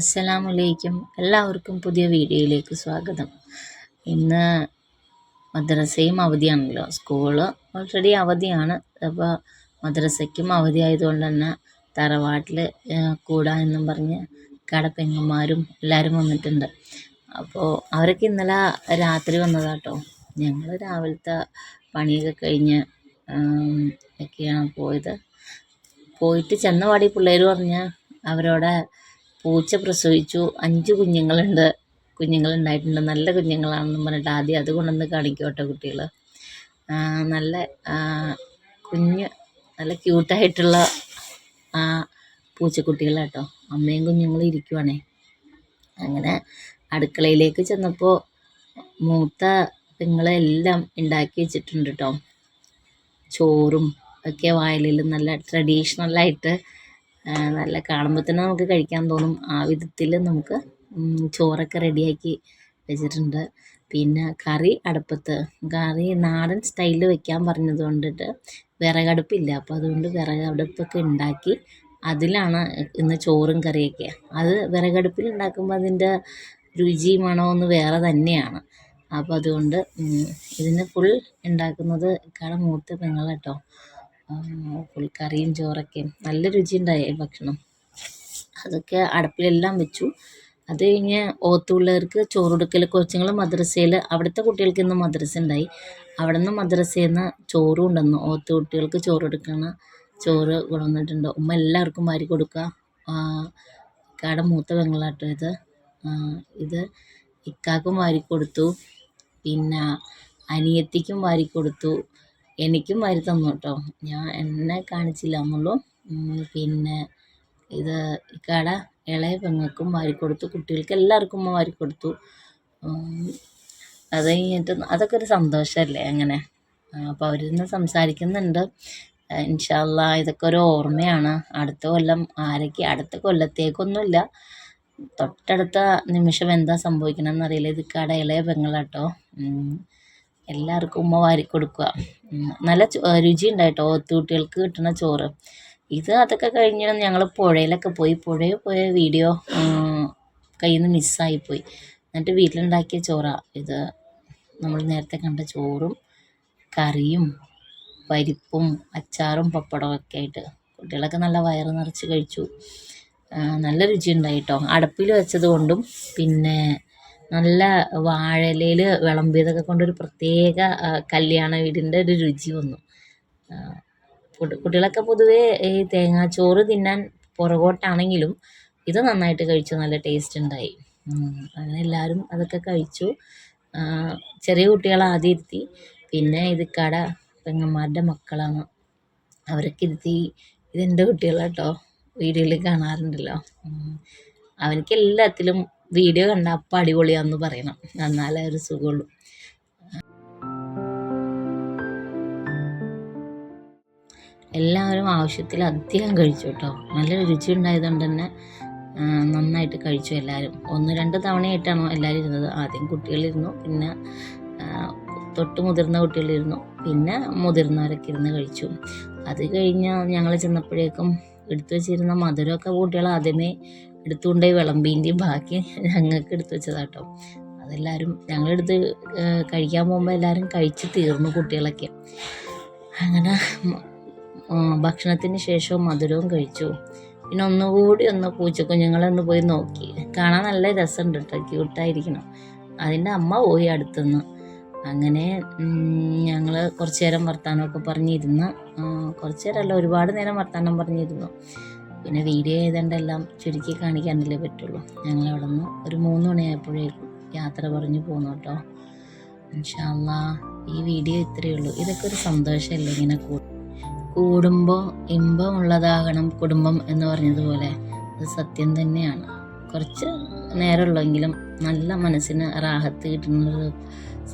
അസ്സലാമലൈക്കും എല്ലാവർക്കും പുതിയ വീഡിയോയിലേക്ക് സ്വാഗതം. ഇന്ന് മദ്രസയും അവധിയാണല്ലോ. സ്കൂൾ ഓൾറെഡി അവധിയാണ്. അപ്പോൾ മദ്രസയ്ക്കും അവധി ആയതുകൊണ്ട് തന്നെ തറവാട്ടിൽ കൂടാ എന്നും പറഞ്ഞ് കടപ്പെങ്ങന്മാരും എല്ലാവരും വന്നിട്ടുണ്ട്. അപ്പോൾ അവരൊക്കെ ഇന്നലെ രാത്രി വന്നതാട്ടോ. ഞങ്ങൾ രാവിലത്തെ പണിയൊക്കെ കഴിഞ്ഞ് ഒക്കെയാണ് പോയത്. പോയിട്ട് ചെന്നവാടി പിള്ളേർ പറഞ്ഞ് അവരോടെ പൂച്ച പ്രസവിച്ചു. അഞ്ച് കുഞ്ഞുങ്ങളുണ്ട്. കുഞ്ഞുങ്ങളുണ്ടായിട്ടുണ്ട്. നല്ല കുഞ്ഞുങ്ങളാണെന്നും പറഞ്ഞിട്ട് ആദ്യം അത് കൊണ്ടുവന്ന് കാണിക്കോട്ടെ കുട്ടികൾ നല്ല കുഞ്ഞ് നല്ല ക്യൂട്ടായിട്ടുള്ള പൂച്ചക്കുട്ടികളാട്ടോ. അമ്മയും കുഞ്ഞുങ്ങളും ഇരിക്കുവാണേ. അങ്ങനെ അടുക്കളയിലേക്ക് ചെന്നപ്പോൾ മൂത്ത പെങ്ങളെല്ലാം ഉണ്ടാക്കി വെച്ചിട്ടുണ്ട് കേട്ടോ. ചോറും ഒക്കെ വായലിൽ നല്ല ട്രഡീഷണലായിട്ട് നല്ല കാണുമ്പോൾ തന്നെ നമുക്ക് കഴിക്കാൻ തോന്നും. ആ വിധത്തിൽ നമുക്ക് ചോറൊക്കെ റെഡിയാക്കി വെച്ചിട്ടുണ്ട്. പിന്നെ കറി അടുപ്പത്ത്. കറി നാടൻ സ്റ്റൈലിൽ വെക്കാൻ പറഞ്ഞത് കൊണ്ടിട്ട് വിറകടുപ്പില്ല അപ്പോൾ അതുകൊണ്ട് വിറകടുപ്പൊക്കെ ഉണ്ടാക്കി അതിലാണ് ഇന്ന് ചോറും കറിയൊക്കെ. അത് വിറകടുപ്പിൽ ഉണ്ടാക്കുമ്പോൾ അതിന്റെ രുചി മണമൊന്ന് വേറെ തന്നെയാണ്. അപ്പോൾ അതുകൊണ്ട് ഇതിന് ഫുൾ ഉണ്ടാക്കുന്നത് ഇക്കാടെ മൂത്ത പെങ്ങളാട്ടോ ഫുൾ കറിയും ചോറൊക്കെയും. നല്ല രുചിയുണ്ടായി ഭക്ഷണം. അതൊക്കെ അടുപ്പിലെല്ലാം വെച്ചു. അത് കഴിഞ്ഞ് ഓത്തുള്ളവർക്ക് ചോറുടുക്കൽ കൊച്ചുങ്ങൾ മദ്രസയിൽ അവിടുത്തെ കുട്ടികൾക്ക് ഇന്ന് മദ്രസ ഉണ്ടായി അവിടെ നിന്ന് മദ്രസയിൽ നിന്ന് ചോറും ഉണ്ടെന്നു ഓത്ത് കുട്ടികൾക്ക് ചോറ് കൊടുക്കണ ചോറ് കൊണ്ടുവന്നിട്ടുണ്ട്. ഉമ്മ എല്ലാവർക്കും വാരി കൊടുക്കുക. ഇക്കാടെ മൂത്ത പെങ്ങളാട്ടോ ഇത്. ഇത് ഇക്കാക്കും വാരി കൊടുത്തു. പിന്നെ അനിയത്തിക്കും വാരി കൊടുത്തു. എനിക്കും വാരി കേട്ടോ. ഞാൻ എന്നെ കാണിച്ചില്ല എന്നുള്ളൂ. പിന്നെ ഇത് ഇക്കാട ഇളയ പെങ്ങൾക്കും വാരി കൊടുത്തു. കുട്ടികൾക്ക് എല്ലാവർക്കും വാരി കൊടുത്തു. അത് കഴിഞ്ഞിട്ട് അതൊക്കെ ഒരു സന്തോഷമല്ലേ അങ്ങനെ. അപ്പോൾ അവരിന്ന് സംസാരിക്കുന്നുണ്ട്. ഇൻഷാ അള്ളാ ഇതൊക്കെ ഒരു ഓർമ്മയാണ്. അടുത്ത കൊല്ലം ആരൊക്കെ അടുത്ത കൊല്ലത്തേക്കൊന്നുമില്ല. തൊട്ടടുത്ത നിമിഷം എന്താ സംഭവിക്കണമെന്നറിയില്ല ഇത് ഇളയ പെങ്ങളാട്ടോ. എല്ലാവർക്കും ഉമ്മ വാരി കൊടുക്കുക. നല്ല രുചി ഉണ്ടായിട്ടോ കുട്ടികൾക്ക് കിട്ടുന്ന ചോറ്. ഇത് അതൊക്കെ കഴിഞ്ഞ് ഞങ്ങൾ പുഴയിലൊക്കെ പോയി. പുഴയിൽ പോയ വീഡിയോ കയ്യിൽ നിന്ന് മിസ്സായിപ്പോയി. എന്നിട്ട് വീട്ടിലുണ്ടാക്കിയ ചോറാണ് ഇത് നമ്മൾ നേരത്തെ കണ്ട ചോറും കറിയും പരിപ്പും അച്ചാറും പപ്പടവും ഒക്കെ ആയിട്ട്. കുട്ടികളൊക്കെ നല്ല വയറ് നിറച്ച് കഴിച്ചു. നല്ല രുചിയുണ്ടായിട്ടോ കേട്ടോ അടുപ്പിൽ വെച്ചത് കൊണ്ടും പിന്നെ നല്ല വാഴയിലയിൽ വിളമ്പിയതൊക്കെ കൊണ്ടൊരു പ്രത്യേക കല്യാണ വീടിന്റെ ഒരു രുചി വന്നു. കുട്ടികളൊക്കെ പൊതുവേ ഈ തേങ്ങാച്ചോറ് തിന്നാൻ പുറകോട്ടാണെങ്കിലും ഇത് നന്നായിട്ട് കഴിച്ചു നല്ല ടേസ്റ്റ് ഉണ്ടായി. അങ്ങനെ എല്ലാവരും അതൊക്കെ കഴിച്ചു. ചെറിയ കുട്ടികളെ ആദ്യം ഇരുത്തി പിന്നെ ഇത് കട പെങ്ങന്മാരുടെ മക്കളാണ് അവരൊക്കെ ഇരുത്തി ഇതെന്റെ കുട്ടികളാട്ടോ വീഡിയോയിൽ കാണാറുണ്ടല്ലോ. അവനക്ക് എല്ലാത്തിലും വീഡിയോ കണ്ട അപ്പം അടിപൊളിയാന്ന് പറയണം. എന്നാലേ ഒരു സുഖമുള്ളൂ. എല്ലാവരും ആവശ്യത്തിൽ അധികം കഴിച്ചു കേട്ടോ. നല്ല രുചി ഉണ്ടായതുകൊണ്ട് തന്നെ നന്നായിട്ട് കഴിച്ചു എല്ലാവരും. ഒന്ന് രണ്ട് തവണയായിട്ടാണോ എല്ലാവരും ഇരുന്നത്. ആദ്യം കുട്ടികളിരുന്നു പിന്നെ തൊട്ട് മുതിർന്ന കുട്ടികളിരുന്നു പിന്നെ മുതിർന്നവരൊക്കെ ഇരുന്ന് കഴിച്ചു. അത് കഴിഞ്ഞ് ഞങ്ങൾ ചെന്നപ്പോഴേക്കും എടുത്തു വെച്ചിരുന്ന മധുരമൊക്കെ കുട്ടികൾ ആദ്യമേ എടുത്തുകൊണ്ടുപോയി വിളമ്പീന്റെയും ബാക്കി ഞങ്ങൾക്ക് എടുത്തു വെച്ചതാട്ടോ അതെല്ലാവരും ഞങ്ങളെടുത്ത് കഴിക്കാൻ പോകുമ്പോൾ എല്ലാവരും കഴിച്ച് തീർന്നു കുട്ടികളൊക്കെ. അങ്ങനെ ഭക്ഷണത്തിന് ശേഷവും മധുരവും കഴിച്ചു. പിന്നെ ഒന്നുകൂടി ഒന്ന് പൂച്ചക്കുഞ്ഞുങ്ങളൊന്ന് പോയി നോക്കി. കാണാൻ നല്ല രസമുണ്ട് കേട്ടോ ക്യൂട്ടായിരിക്കണം. അതിന്റെ അമ്മ പോയി അടുത്തുനിന്ന്. അങ്ങനെ ഞങ്ങൾ കുറച്ച് നേരം വർത്തമാനമൊക്കെ പറഞ്ഞിരുന്ന്. കുറച്ച് നേരമല്ല ഒരുപാട് നേരം വർത്തമാനം പറഞ്ഞിരുന്നു. പിന്നെ വീഡിയോ ഏതാണ്ടെല്ലാം ചുരുക്കി കാണിക്കാനല്ലേ പറ്റുള്ളൂ. ഞങ്ങൾ അവിടെ നിന്ന് ഒരു മൂന്ന് മണിയായപ്പോഴേക്കും യാത്ര പറഞ്ഞു പോന്നു കേട്ടോ. ഇൻഷാല്ലാ ഈ വീഡിയോ ഇത്രയേ ഉള്ളൂ. ഇതൊക്കെ ഒരു സന്തോഷമല്ലേ ഇങ്ങനെ കൂടുമ്പോൾ ഇമ്പമുള്ളതാകണം കുടുംബം എന്ന് പറഞ്ഞതുപോലെ. അത് സത്യം തന്നെയാണ്. കുറച്ച് നേരമുള്ളെങ്കിലും നല്ല മനസ്സിന് റാഹത്ത് കിട്ടുന്നൊരു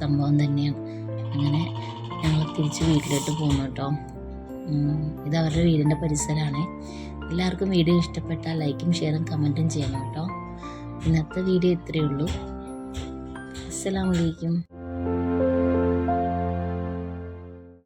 സംഭവം തന്നെയാണ്. അങ്ങനെ ഞങ്ങൾ തിരിച്ച് വീട്ടിലോട്ട് പോകുന്നു കേട്ടോ. ഇത് അവരുടെ വീടിന്റെ പരിസരമാണ് എല്ലാവർക്കും വീഡിയോ ഇഷ്ടപ്പെട്ടാൽ ലൈക്കും ഷെയറും കമന്റും ചെയ്യണം കേട്ടോ. ഇന്നത്തെ വീഡിയോ ഇത്രയേ ഉള്ളൂ. അസ്സലാമലൈക്കും